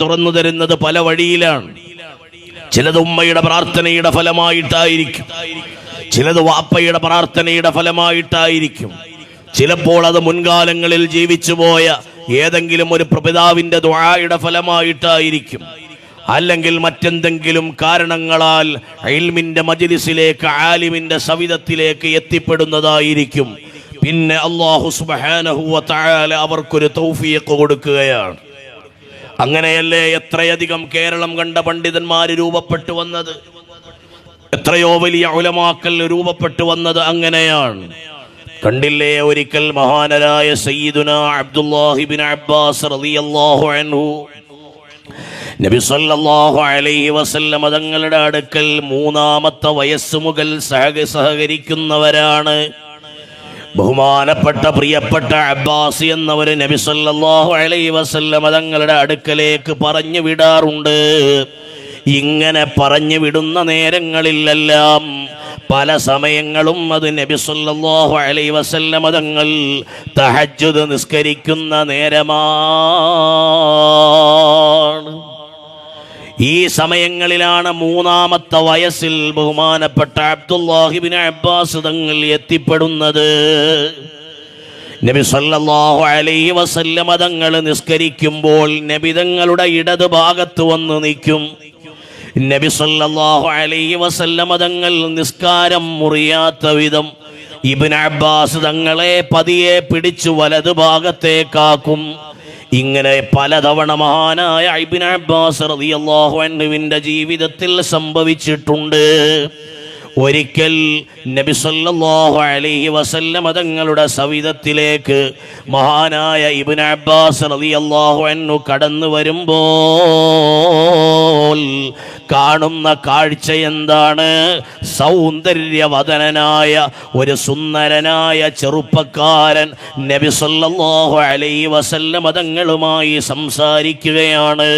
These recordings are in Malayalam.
തുറന്നു തരുന്നത് പല വഴിയിലാണ്. ചിലത് ഉമ്മയുടെ പ്രാർത്ഥനയുടെ ഫലമായിട്ടായിരിക്കും. ചിലത് വാപ്പയുടെ പ്രാർത്ഥനയുടെ ഫലമായിട്ടായിരിക്കും. ചിലപ്പോൾ അത് മുൻകാലങ്ങളിൽ ജീവിച്ചുപോയ ഏതെങ്കിലും ഒരു പ്രപിതാവിന്റെ ദ്വായുടെ ഫലമായിട്ടായിരിക്കും. അല്ലെങ്കിൽ മറ്റെന്തെങ്കിലും കാരണങ്ങളാൽ ഇൽമിന്റെ മജിലിസിലേക്ക് ആലിമിന്റെ സവിധത്തിലേക്ക് എത്തിപ്പെടുന്നതായിരിക്കും. പിന്നെ അള്ളാഹു സുബ്ഹാനഹു വ തആല അവർക്കൊരു തൗഫിയൊക്കെ കൊടുക്കുകയാണ്. അങ്ങനെയല്ലേ എത്രയധികം കേരളം കണ്ട പണ്ഡിതന്മാർ രൂപപ്പെട്ടു വന്നത്? എത്രയോ വലിയ ഉലമാക്കൽ രൂപപ്പെട്ടു വന്നത് അങ്ങനെയാണ്. കണ്ടില്ലേ ഒരിക്കൽ മഹാനരായ സയ്യിദുന അബ്ദുല്ലാഹിബിൻ അബ്ബാസ് റളിയല്ലാഹു അൻഹു? നബി സല്ലല്ലാഹു അലൈഹി വസല്ലം തങ്ങളുടെ അടുക്കൽ മൂന്നാമത്തെ വയസ്സ് മുതൽ സഹക സഹകരിക്കുന്നവരാണ്. ബഹുമാനപ്പെട്ട പ്രിയപ്പെട്ട അബ്ബാസ് എന്നവര് നബി സല്ലല്ലാഹു അലൈഹി വസല്ലം തങ്ങളുടെ അടുക്കലേക്ക് പറഞ്ഞു വിടാറുണ്ട്. ഇങ്ങനെ പറഞ്ഞു വിടുന്ന നേരങ്ങളിലെല്ലാം പല സമയങ്ങളും അത് നബി സല്ലല്ലാഹു അലൈഹി വസല്ലം തങ്ങൾ തഹജ്ജുദ് നിസ്കരിക്കുന്ന നേരമാണ്. ഈ സമയങ്ങളിലാണ് മൂന്നാമത്തെ വയസ്സിൽ ബഹുമാനപ്പെട്ട അബ്ദുല്ലാഹിബിൻ അബ്ബാസ് തങ്ങൾ എത്തിപ്പെടുന്നത്. നബി സല്ലല്ലാഹു അലൈഹി വസല്ലമ തങ്ങൾ നിസ്കരിക്കുമ്പോൾ നബി തങ്ങളുടെ ഇടത് ഭാഗത്ത് വന്ന് നിൽക്കും. നബി സല്ലല്ലാഹു അലൈഹി വസല്ലമ തങ്ങൾ നിസ്കാരം മുറിയാത്ത വിധം ഇബിൻ അബ്ബാസ് തങ്ങളെ പതിയെ പിടിച്ചു വലതു ഭാഗത്തേക്കാക്കും ഇങ്ങനെ പലതവണ മഹാനായ ഐബിൻ അബ്ബാസ് റളിയല്ലാഹു ജീവിതത്തിൽ സംഭവിച്ചിട്ടുണ്ട്. ഒരിക്കൽ നബി സല്ലല്ലാഹു അലൈഹി വസല്ലമ തങ്ങളുടെ സവിധത്തിലേക്ക് മഹാനായ ഇബ്നു അബ്ബാസ് റളിയല്ലാഹു അൻഹു കടന്നു വരുമ്പോൾ കാണുന്ന കാഴ്ച എന്താണ്? സൗന്ദര്യവതനായ ഒരു സുന്ദരനായ ചെറുപ്പക്കാരൻ നബി സല്ലല്ലാഹു അലൈഹി തങ്ങളുമായി സംസാരിക്കുകയാണ്.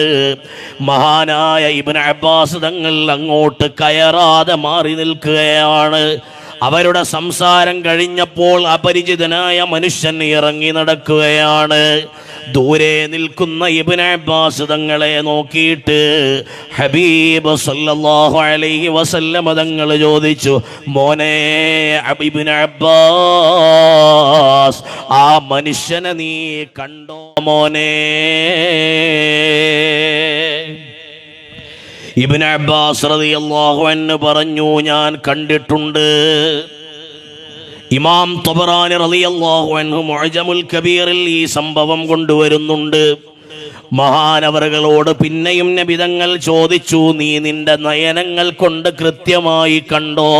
മഹാനായ ഇബ്നു അബ്ബാസ് തങ്ങൾ അങ്ങോട്ട് കയറാതെ മാറി നിൽക്കുകയാണ്. അവരുടെ സംസാരം കഴിഞ്ഞപ്പോൾ അപരിചിതനായ മനുഷ്യൻ ഇറങ്ങി നടക്കുകയാണ്. ദൂരെ നിൽക്കുന്ന ഇബ്ൻ അബ്ബാസ് തങ്ങളെ നോക്കിയിട്ട് ഹബീബ് സല്ലല്ലാഹു അലൈഹി വസല്ലമ തങ്ങൾ ചോദിച്ചു മോനെ ഇബ്ൻ അബ്ബാസ് ആ മനുഷ്യനെ നീ കണ്ടോ മോനെ? ഇബ്ൻ അബ്ബാസ് റളിയല്ലാഹു അൻഹു പറഞ്ഞു ഞാൻ കണ്ടിട്ടുണ്ട്. ഇമാം തൊബറാനി റളിയല്ലാഹു അൻഹു മുഅജമുൽ കബീറിൽ ഈ സംഭവം കൊണ്ടുവരുന്നുണ്ട്. മഹാനവറുകളോട് പിന്നെയും നബിതങ്ങൾ ചോദിച്ചു നീ നിന്റെ നയനങ്ങൾ കൊണ്ട് കൃത്യമായി കണ്ടോ?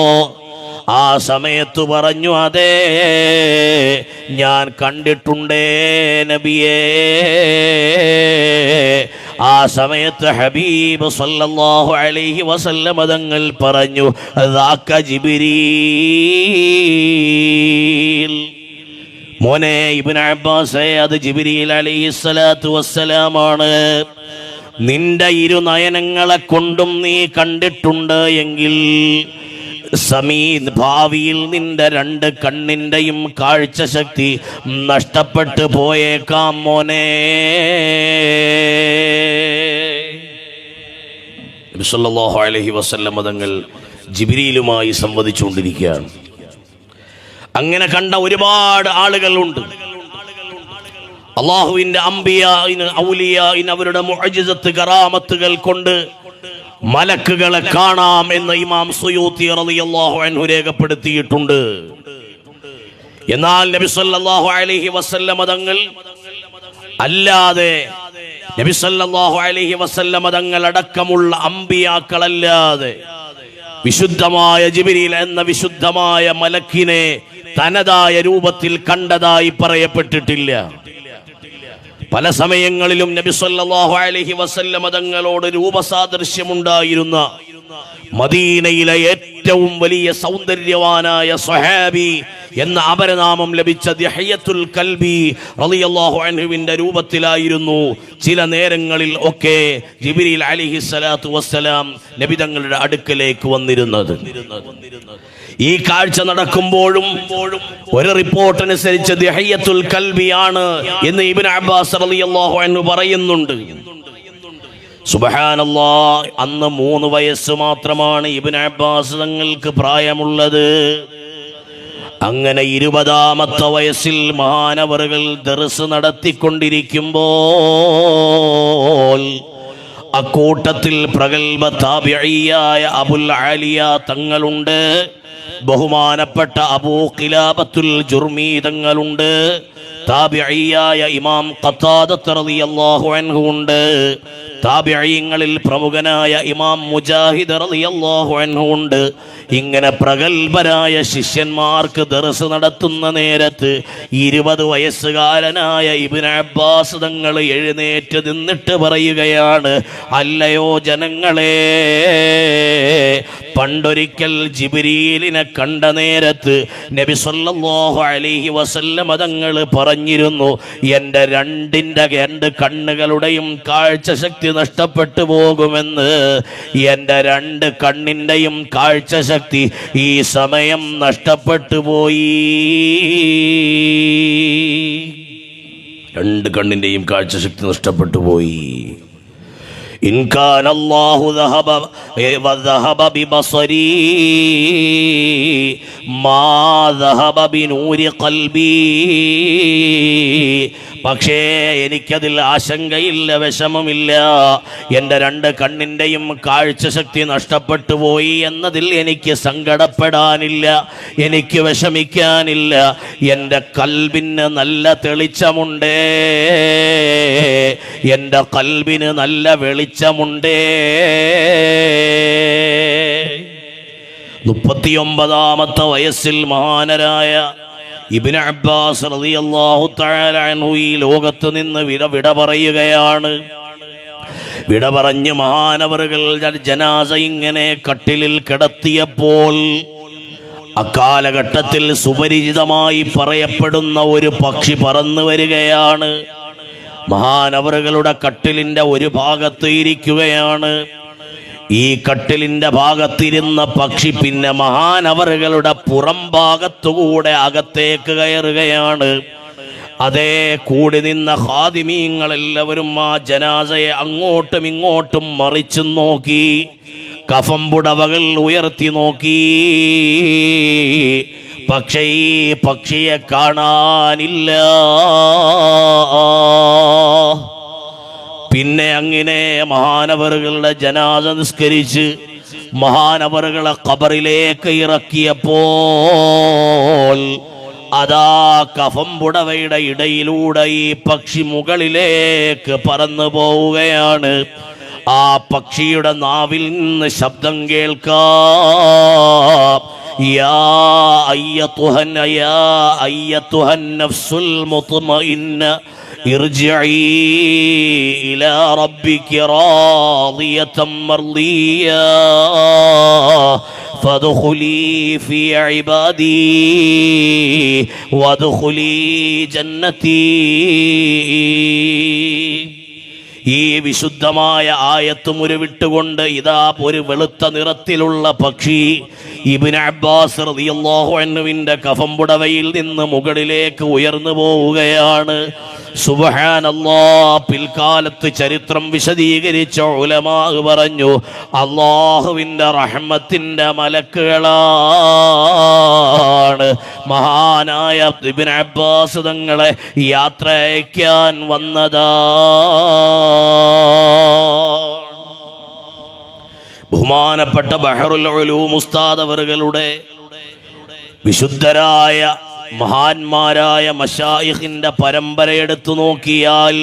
ആ സമയത്ത് പറഞ്ഞു അതെ ഞാൻ കണ്ടിട്ടുണ്ടേ നബിയേ. ആ സമയത്ത് ഹബീബ് സല്ലല്ലാഹു അലൈഹി വസല്ലം തങ്ങൾ പറഞ്ഞു "ദാക്ക ജിബ്രീൽ. മോനെ ഇബ്നു അബ്ബാസേ അത് ജിബ്രീൽ അലൈഹി സ്വലാത്തു വസ്സലാമാണ്. നിന്റെ ഇരു നയനങ്ങളെ കൊണ്ടും നീ കണ്ടിട്ടുണ്ട് എങ്കിൽ സമീ ഭാവിയിൽ നിന്റെ രണ്ട് കണ്ണിന്റെയും കാഴ്ച ശക്തി നഷ്ടപ്പെട്ടു പോയേക്കാം മോനെ. അലൈഹി വസല്ലം തങ്ങൾ ജിബിരിയിലുമായി സംവദിച്ചുകൊണ്ടിരിക്കുകയാണ്. അങ്ങനെ കണ്ട ഒരുപാട് ആളുകളുണ്ട്. അള്ളാഹുവിന്റെ അമ്പിയായിന് ഔലിയായിന് അവരുടെ മുഅജിസത്ത് കറാമത്തുകൾ കൊണ്ട് മലക്കുകളെ കാണാം എന്ന് ഇമാം സുയൂത്തി റളിയല്ലാഹു അൻഹു രേഖപ്പെടുത്തിയിട്ടുണ്ട്. എന്നാൽ നബി സല്ലല്ലാഹു അലൈഹി വസല്ലമ തങ്ങൾ അല്ലാതെ നബി സല്ലല്ലാഹു അലൈഹി വസല്ലമ തങ്ങൾ അടക്കമുള്ള അമ്പിയാക്കളല്ലാതെ വിശുദ്ധമായ ജിബിരിൽ എന്ന വിശുദ്ധമായ മലക്കിനെ തനതായ രൂപത്തിൽ കണ്ടതായി പറയപ്പെട്ടിട്ടില്ല. പല സമയങ്ങളിലും നബി സല്ലാഹു അലഹി വസല്ലമ തങ്ങളോട് രൂപസാദൃശ്യമുണ്ടായിരുന്ന മദീനയിലെ ഏറ്റവും വലിയ സൗന്ദര്യവാനായ സ്വഹാബി എന്ന അപരനാമം ലഭിച്ച ദഹയ്യത്തുൽ കൽബി റളിയല്ലാഹു അൻഹുവിന്റെ രൂപത്തിലായിരുന്നു. ചില നേരങ്ങളിൽ ഒക്കെ ജിബ്രീൽ അലിഹി സ്വലാത്തു വസ്സലാം നബി തങ്ങളുടെ അടുക്കലേക്ക് വന്നിരുന്നത്. ഈ കാഴ്ച നടക്കുമ്പോഴും ഒരു റിപ്പോർട്ട് അനുസരിച്ച് ദഹയ്യത്തുൽ കൽബിയാണ് എന്ന് ഇബ്നു അബ്ബാസ് റളിയല്ലാഹു അൻഹു പറയുന്നുണ്ട്. സുബഹാനല്ലാ അന്ന് മൂന്ന് വയസ്സ് മാത്രമാണ് ഇബിൻ അബ്ബാസ് തങ്ങൾക്ക് പ്രായമുള്ളത്. അങ്ങനെ ഇരുപതാമത്തെ വയസ്സിൽ മഹാനവറുകൾ ദർസ് നടത്തിക്കൊണ്ടിരിക്കുമ്പോൾ അക്കൂട്ടത്തിൽ പ്രഗത്ഭ താബിയായ അബുൽ ആലിയ തങ്ങളുണ്ട്. ബഹുമാനപ്പെട്ട അബൂ കിലാബത്തുൽ ജുർമി തങ്ങളുണ്ട്. താബിയായ ഇമാം ഉണ്ട്. താബിയങ്ങളിൽ പ്രമുഖനായ ഇമാം മുജാഹിദ് ഉണ്ട്. ഇങ്ങനെ പ്രഗത്ഭരായ ശിഷ്യന്മാർക്ക് ദർസ് നടത്തുന്ന നേരത്ത് ഇരുപത് വയസ്സുകാരനായ ഇബിൻ അബ്ബാസ് തങ്ങൾ എഴുന്നേറ്റ് നിന്നിട്ട് പറയുകയാണ് അല്ലയോ ജനങ്ങളെ പണ്ടൊരിക്കൽ ജിബിരിയിലിനെ കണ്ട നേരത്ത് നബി സല്ലല്ലാഹു അലൈഹി വസല്ലം തങ്ങൾ പറഞ്ഞിരുന്നു എന്റെ രണ്ടിന്റെ രണ്ട് കണ്ണുകളുടെയും കാഴ്ചശക്തി നഷ്ടപ്പെട്ടു പോകുമെന്ന്. എന്റെ രണ്ട് കണ്ണിന്റെയും കാഴ്ചശക്തി ഈ സമയം നഷ്ടപ്പെട്ടു പോയി. രണ്ട് കണ്ണിന്റെയും കാഴ്ചശക്തി നഷ്ടപ്പെട്ടു പോയി. ഇൻകാൻ അല്ലാഹു ദഹബ വദഹബ ബിബസരി മാ ദഹബ ബിനൂരി ഖൽബി പക്ഷേ എനിക്കതിൽ ആശങ്കയില്ല വിഷമമില്ല. എന്റെ രണ്ട് കണ്ണിന്റെയും കാഴ്ചശക്തി നഷ്ടപ്പെട്ടു പോയി എന്നതിൽ എനിക്ക് സങ്കടപ്പെടാനില്ല എനിക്ക് വിഷമിക്കാനില്ല. എന്റെ കൽബിന് നല്ല തെളിച്ചമുണ്ട്. എന്റെ കൽബിന് നല്ല വെളിച്ചമുണ്ട്. മുപ്പത്തിയൊമ്പതാമത്തെ വയസ്സിൽ മഹാനരായ ഇബിന് അബ്ബാസ് റളിയല്ലാഹു തആല അൻഹു ഈ ലോകത്ത് നിന്ന് വിട വിട പറയുകയാണ്. വിട പറഞ്ഞ് മഹാനവറുകൾ ജനാസ ഇങ്ങനെ കട്ടിലിൽ കിടത്തിയപ്പോൾ അക്കാലഘട്ടത്തിൽ സുപരിചിതമായി പറയപ്പെടുന്ന ഒരു പക്ഷി പറന്നു വരികയാണ്. മഹാനവറുകളുടെ കട്ടിലിന്റെ ഒരു ഭാഗത്ത് ഇരിക്കുകയാണ്. ഈ കട്ടിലിന്റെ ഭാഗത്തിരുന്ന പക്ഷി പിന്നെ മഹാനവറുകളുടെ പുറം ഭാഗത്തുകൂടെ അകത്തേക്ക് കയറുകയാണ്. അതേ കൂടി നിന്ന ഹാദിമീങ്ങളെല്ലാവരും ആ ജനാസയെ അങ്ങോട്ടും ഇങ്ങോട്ടും മറിച്ചു നോക്കി കഫം പുടവകൾ ഉയർത്തി നോക്കി. പക്ഷേ ഈ പക്ഷിയെ കാണാനില്ല. പിന്നെ അങ്ങനെ മഹാനവറുകളുടെ ജനാസ നിസ്കരിച്ച് മഹാനവറുകളെ കബറിലേക്ക് ഇറക്കിയപ്പോൾ അതാ കഫം പുടവയുടെ ഇടയിലൂടെ ഈ പക്ഷി മുകളിലേക്ക് പറന്നു പോവുകയാണ്. ആ പക്ഷിയുടെ നാവിൽ നിന്ന് ശബ്ദം കേൾക്കാം. യാ തുഹൻ യാ അയ്യ മുത്മഇന്ന. ارجعي إلى ربك راضية مرضية فادخلي في عبادي وادخلي جنتي ഈ വിശുദ്ധമായ ആയത്തും ഒരു വിട്ടുകൊണ്ട് ഇതാ ഒരു വെളുത്ത നിറത്തിലുള്ള പക്ഷി ഇബിൻ അബ്ബാസ് റളിയല്ലാഹു അൻഹുവിന്റെ കഫം പുടവയിൽ നിന്ന് മുകളിലേക്ക് ഉയർന്നു പോവുകയാണ്. സുബഹാനല്ലാ പിൽക്കാലത്ത് ചരിത്രം വിശദീകരിച്ച ഉലമാഹ് പറഞ്ഞു അള്ളാഹുവിന്റെ റഹ്മത്തിന്റെ മലക്കുകളാണ്. മഹാനായ ഇബിൻ അബ്ബാസ് തങ്ങളെ യാത്ര അയക്കാൻ വന്നതാ ബഹുമാനപ്പെട്ട ഉസ്താദ് വിശുദ്ധരായ മഹാന്മാരായ മഷായിഖിന്റെ പരമ്പര എടുത്തു നോക്കിയാൽ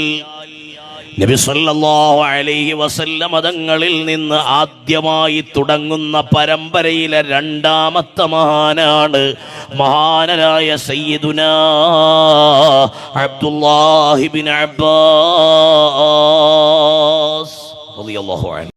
നബി സല്ലല്ലാഹു അലൈഹി വസല്ല മതങ്ങളിൽ നിന്ന് ആദ്യമായി തുടങ്ങുന്ന പരമ്പരയിലെ രണ്ടാമത്തെ മഹാനാണ് മഹാനരായ സയ്യിദുന അബ്ദുല്ലാഹിബിൻ അബ്ബാസ് അൻഹു.